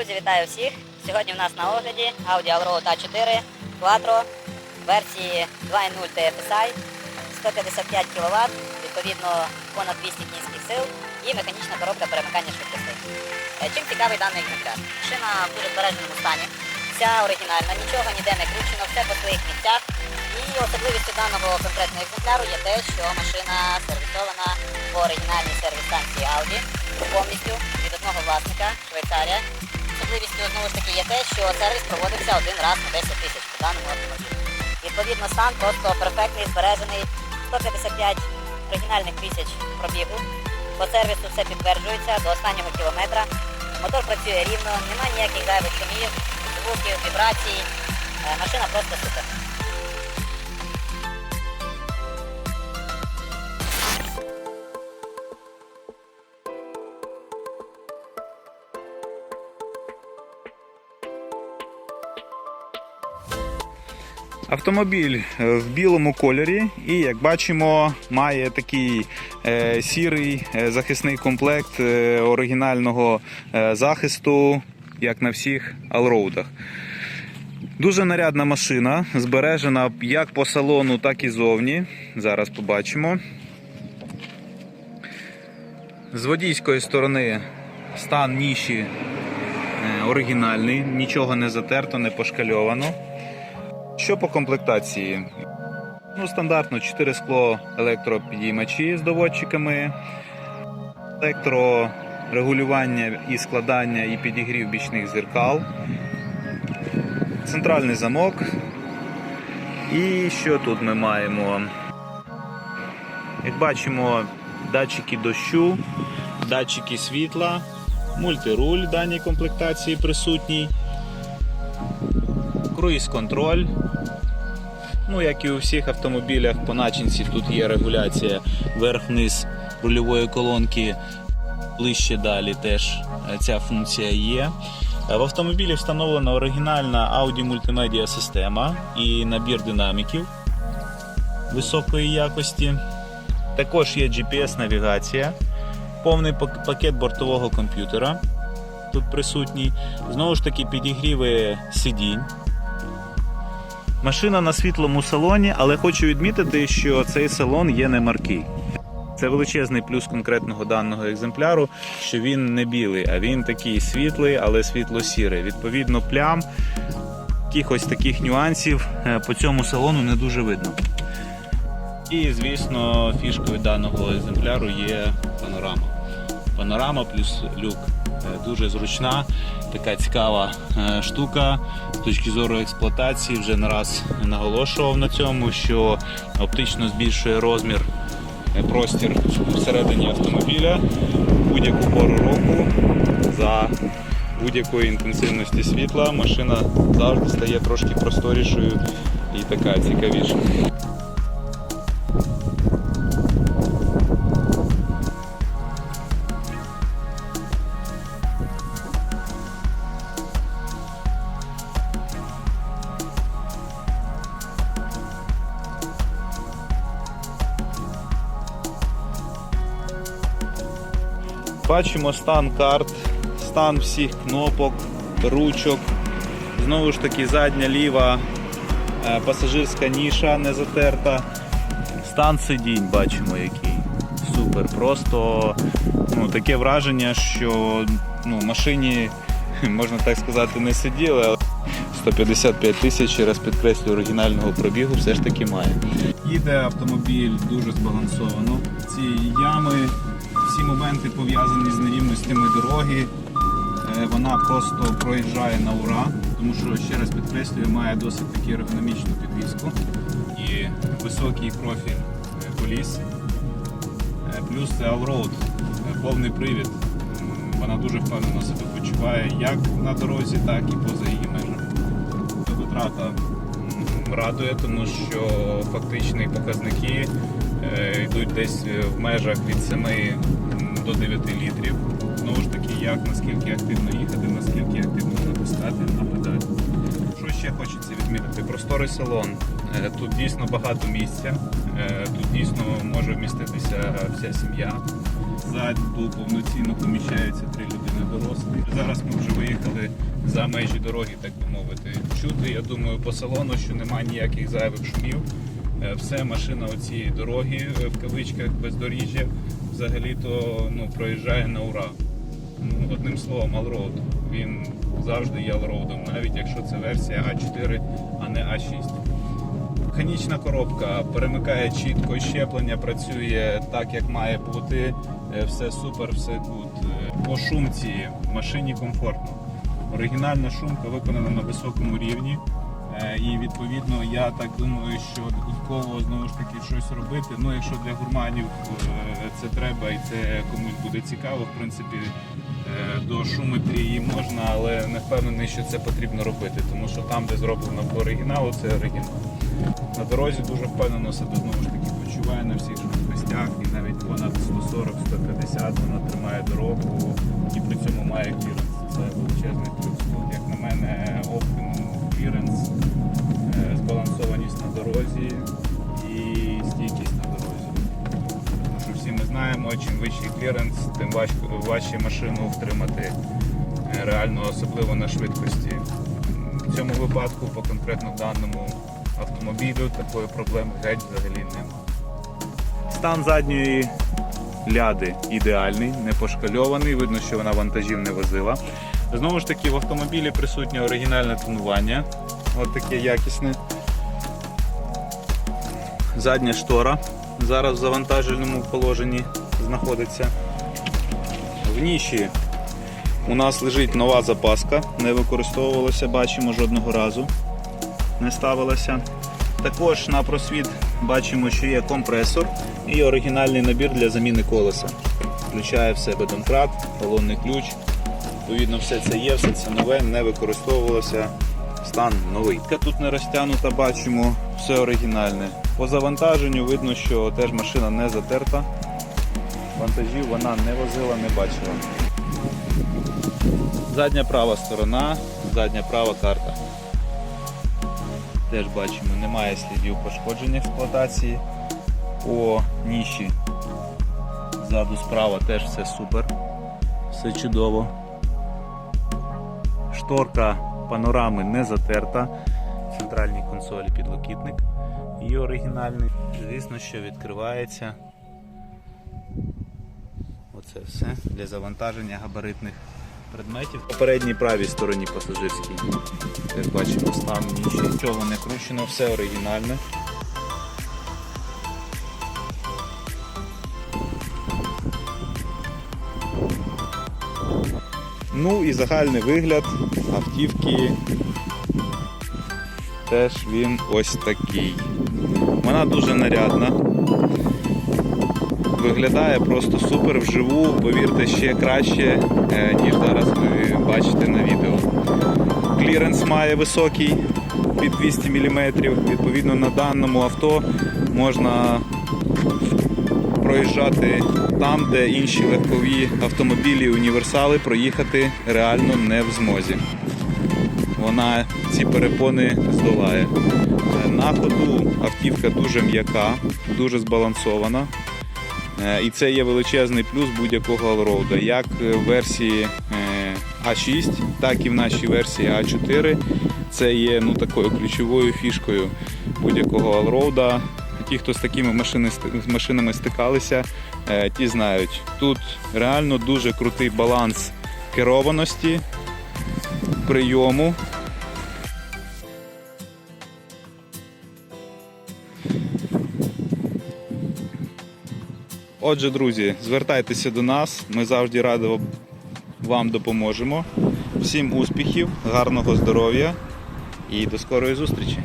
Друзі, вітаю всіх! Сьогодні в нас на огляді Audi Allroad A4 Quattro версії 2.0 TFSI 155 кВт, відповідно понад 200 кінських сил і механічна коробка перемикання швидкостей. Чим цікавий даний екземпляр? Машина в дуже збереженому стані, вся оригінальна, нічого ніде не кручено, все по своїх місцях. І особливістю даного конкретного екземпляру є те, що машина сервісована по оригінальній сервіс-станції Audi повністю від одного власника Швейцарія. Особливістю знову ж таки є те, що сервіс проводився один раз на 10 тисяч по даному автомобілю. Відповідно, стан просто перфектний, збережений, 155 оригінальних тисяч пробігу. По сервісу все підтверджується до останнього кілометра. Мотор працює рівно, немає ніяких зайвих шумів, звуків, вібрацій. Е, Машина просто супер. Автомобіль е, в білому кольорі і, як бачимо, має такий е, сірий е, захисний комплект е, оригінального е, захисту, як на всіх алроудах. Дуже нарядна машина, збережена як по салону, так і зовні. Зараз побачимо. З водійської сторони стан ніші е, оригінальний, нічого не затерто, не пошкальовано. Що по комплектації? Ну, стандартно 4 скло електропідіймачі з доводчиками, електрорегулювання і складання і підігрів бічних зеркал, центральний замок. І що тут ми маємо? Як бачимо, датчики дощу, датчики світла, мультируль в даній комплектації присутній круїз-контроль. Ну, як і у всіх автомобілях по начинці, тут є регуляція верх-вниз рульової колонки. Ближче далі теж е, ця функція є. Е, В автомобілі встановлена оригінальна Audi мультимедіа система і набір динаміків високої якості. Також є GPS-навігація, повний пакет бортового комп'ютера тут присутній. Знову ж таки, підігріви сидінь. Машина на світлому салоні, але хочу відмітити, що цей салон є не маркий. Це величезний плюс конкретного даного екземпляру, що він не білий, а він такий світлий, але світло-сірий. Відповідно, плям, якихось таких нюансів е, по цьому салону не дуже видно. І, звісно, фішкою даного екземпляру є панорама. Панорама плюс люк. Е, Дуже зручна, така цікава е, штука з точки зору експлуатації. Вже не раз наголошував на цьому, що оптично збільшує розмір е, простір всередині автомобіля будь-яку пору року за будь-якої інтенсивності світла. Машина завжди стає трошки просторішою і така цікавіша. Бачимо стан карт, стан всіх кнопок, ручок. Знову ж таки, задня ліва е, пасажирська ніша не затерта. Стан сидінь бачимо який. Супер. Просто ну, таке враження, що ну, машині, можна так сказати, не сиділи, але 155 тисяч, раз підкреслю, оригінального пробігу все ж таки має. Їде автомобіль дуже збалансовано. Ці ями, всі моменти пов'язані з нерівностями дороги. Е, Вона просто проїжджає на ура, тому що, ще раз підкреслюю, має досить таки ергономічну підвіску і високий профіль е, коліс. Е, Плюс це allroad, повний привід. Вона дуже впевнено себе почуває як на дорозі, так і поза її межами. Витрата радує, тому що фактичні показники йдуть десь в межах від 7 до 9 літрів. Знову ж таки, як наскільки активно їхати, наскільки активно натискати на педаль. Що ще хочеться відмітити? Просторий салон. Е, Тут дійсно багато місця. Е, Тут дійсно може вміститися вся сім'я. Ззаду повноцінно поміщаються три людини дорослі. Зараз ми вже виїхали за межі дороги, так би мовити. Чути, я думаю, по салону, що немає ніяких зайвих шумів. Е, Все машина оцієї дороги е, в кавичках бездоріжжя взагалі-то ну, проїжджає на ура. Ну, одним словом, Allroad. Він завжди є Allroadом, навіть якщо це версія А4, а не А6. Механічна коробка перемикає чітко, щеплення працює так, як має бути. Е, Все супер, все гуд. По шумці в машині комфортно. Оригінальна шумка виконана на високому рівні. Е, І відповідно я так думаю, що додатково знову ж таки щось робити. Ну, якщо для гурманів е, це треба і це комусь буде цікаво, в принципі, е, до шуметрії можна, але не впевнений, що це потрібно робити, тому що там, де зроблено по оригіналу, це оригінал. На дорозі дуже впевнено себе знову ж таки почуває на всіх швидкостях і навіть понад 140-150 вона тримає дорогу і при цьому має кліренс. Це величезний плюс. Як на мене, оптимум кліренс, е, збалансованість на дорозі і стійкість на дорозі. Тому що всі ми знаємо, чим вищий кліренс, тим важче машину втримати е, реально, особливо на швидкості. В цьому випадку, по конкретно даному автомобілю, такої проблеми геть взагалі немає. Стан задньої ляди ідеальний, не пошкальований, видно, що вона вантажів не возила. Знову ж таки, в автомобілі присутнє оригінальне тонування, от таке якісне. Задня штора зараз в завантаженому положенні знаходиться. В ніші у нас лежить нова запаска, не використовувалася, бачимо жодного разу. Не ставилася. Також на просвіт бачимо, що є компресор і оригінальний набір для заміни колеса. Включає в себе домкрат, балонний ключ. Відповідно, все це є, все це нове, не використовувалося. Стан новий. Тут не розтягнута, бачимо, все оригінальне. По завантаженню видно, що теж машина не затерта. Вантажів вона не возила, не бачила. Задня права сторона, задня права карта. Теж бачимо, немає слідів пошкодження експлуатації. По ніші ззаду справа теж все супер, все чудово. Шторка панорами не затерта. Центральній консолі підлокітник і оригінальний. Звісно, що відкривається. Оце все для завантаження габаритних предметів. По передній правій стороні пасажирській. Теж бачимо стан нічого не кручено, все оригінальне. Ну і загальний вигляд автівки теж він ось такий. Вона дуже нарядна. Виглядає просто супер вживу, повірте, ще краще, е, ніж зараз ви бачите на відео. Кліренс має високий під 200 мм. Відповідно, на даному авто можна проїжджати там, де інші легкові автомобілі універсали проїхати реально не в змозі. Вона ці перепони здолає. Е, На ходу автівка дуже м'яка, дуже збалансована. Е, І це є величезний плюс будь-якого allroad. Як в версії е, А6, так і в нашій версії А4. Це є ну, такою ключовою фішкою будь-якого allroad. Ті, хто з такими машини, машинами стикалися, е, ті знають. Тут реально дуже крутий баланс керованості, прийому. Отже, друзі, звертайтеся до нас, ми завжди радо вам допоможемо. Всім успіхів, гарного здоров'я і до скорої зустрічі!